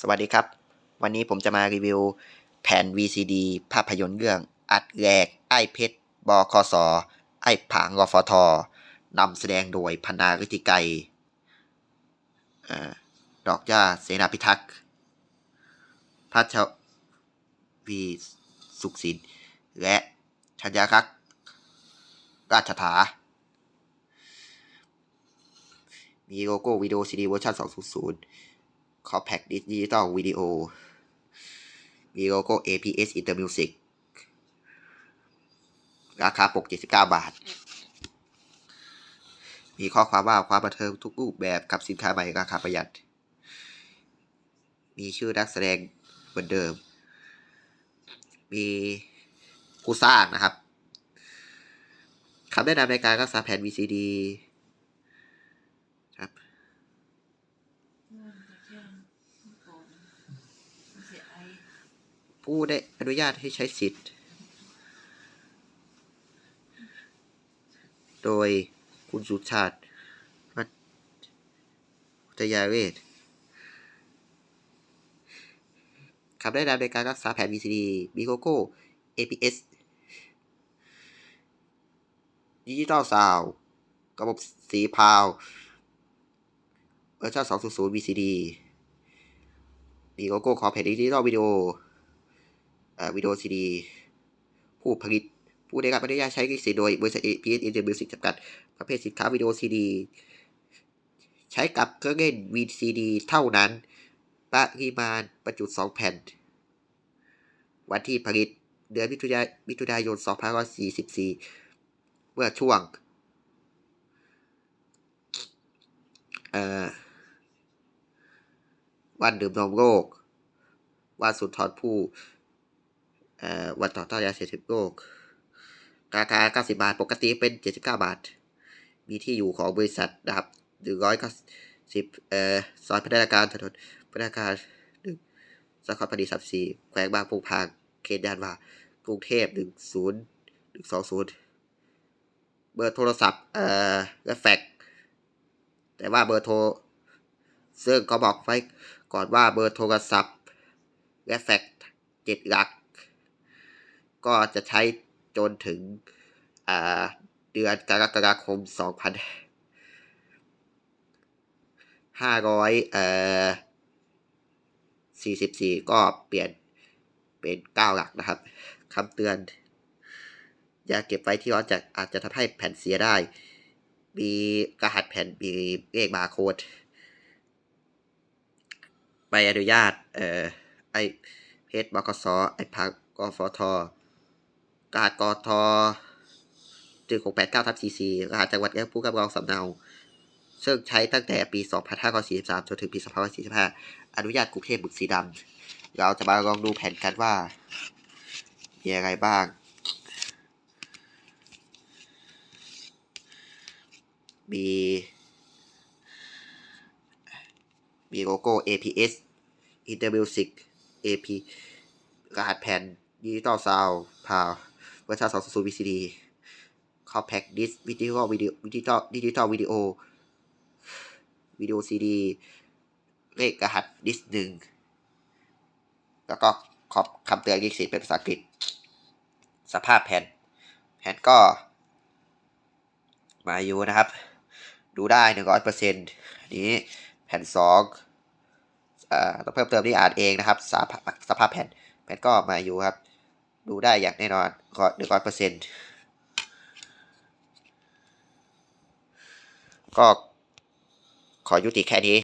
สวัสดีครับ วันนี้ผมจะมารีวิวแผ่น VCD ภาพยนตร์เรื่อง อัดแรก ไอ้เพชร บคสไอ้ผางรฟทนำแสดงโดยพนาฤติไกรอดอกย่าเสนาพิทักษ์พัชวีสุขสินและชัญญารักราชถา มีโลโก้วิดีโอซีดีเวอร์ชัน2.0 คอ p แพ t ดิจิตอลวิดีโอมีโลโก้ APS Intermusic ราคาปก 79 บาท มีข้อความว่าความบันเทิงทุกรูปแบบกับสินค้าใหม่ราคาประหยัด มีชื่อนักแสดงเหมือนเดิม มีผู้สร้างนะครับคำแนะนำในการรักษาแผ่น VCD ครับ ผู้ได้อนุญาตให้ใช้สิทธิ์ โดยคุณสุชาติวัฒยาเวทคำแนะนำในการรักษาแผน VCD มีโกโก้ APS ดิจิตอลซาวระบบสีพาวเวอร์ชัน2.0 VCD มีโลโก้ขอแผ่นดิจิตอลวิดีโอ วิดีโอซีดี ผู้ผลิต ผู้ได้รับอนุญาตใช้ลิขสิทธิ์โดยบริษัท PS Intermusic จำกัด ประเภทสินค้าวิดีโอซีดี ใช้กับเครื่องเล่น VCD เท่านั้น ปริมาณประจุ2แผ่น วันที่ผลิตเดือนมิถุนายน2544 เมื่อช่วงวันดื่มนมโลกวันสุนทรภู่ วันต่อต้านยาเสพติดโลกราคา 90 บาท ปกติเป็น 79 บาท มีที่อยู่ของบริษัทนะครับ190เอ่อซอยพัฒนาการถนนพัฒนาการหนึ่งสาขาพอดี34แขวงบางปูพาง เขตยานวากรุงเทพ 10120 เบอร์โทรศัพท์ เอ่อและแฟกซ์แต่ว่าเบอร์โทร ซึ่งก็บอกไว้ก่อนว่าเบอร์โทรศัพท์ และแฟกซ์เจ็ดหลัก ก็จะใช้จนถึงเดือนกรกฎาคมสองพันห้าร้อยสี่สิบสี่ก็เปลี่ยนเป็นเก้าหลักนะครับคำเตือน อย่าเก็บไว้ที่ร้อนจะอาจจะทำให้แผ่นเสียได้ มีกระหัสแผ่นมีเลขบาร์โค้ดใบอนุญาต เอ่อ ไอเพชรบกสไอพักกฟท กาดกทจึงหกแปดเก้าทับซีซีรหัสจังหวัดและผู้กำกับสำเนา ซึ่งใช้ตั้งแต่ปี 2543 จนถึงปี 2545 อนุญาตกรุงเทพบึกสีดำ เราจะมาลองดูแผ่นกันว่า มีอะไรบ้างมีมีโลโก้ APS Intermusic AP รหัสแผ่นดิจิตอลซาวพาว เวอร์ชัน2.0 VCD Compact Disc วิดีโอวิดีโอดิจิตอลดิจิตอลวิดีโอวิดีโอซีดีเลขรหัสดิสหนึ่งแล้วก็ขอบคำเตือนลิขสิทธิ์เป็นภาษาอังกฤษ สภาพแผ่น แผ่นก็ มาอยู่นะครับ ดูได้หนึ่งร้อยเปอร์เซ็นต์นี้แผ่นสองเอ่อต้องเพิ่มเติมที่อ่านเองนะครับ สภาพสภาพแผ่น แผ่นก็มาอยู่ครับ ดูได้อย่างแน่นอนหนึ่งร้อยเปอร์เซ็นต์ก็ขอยุติแค่นี้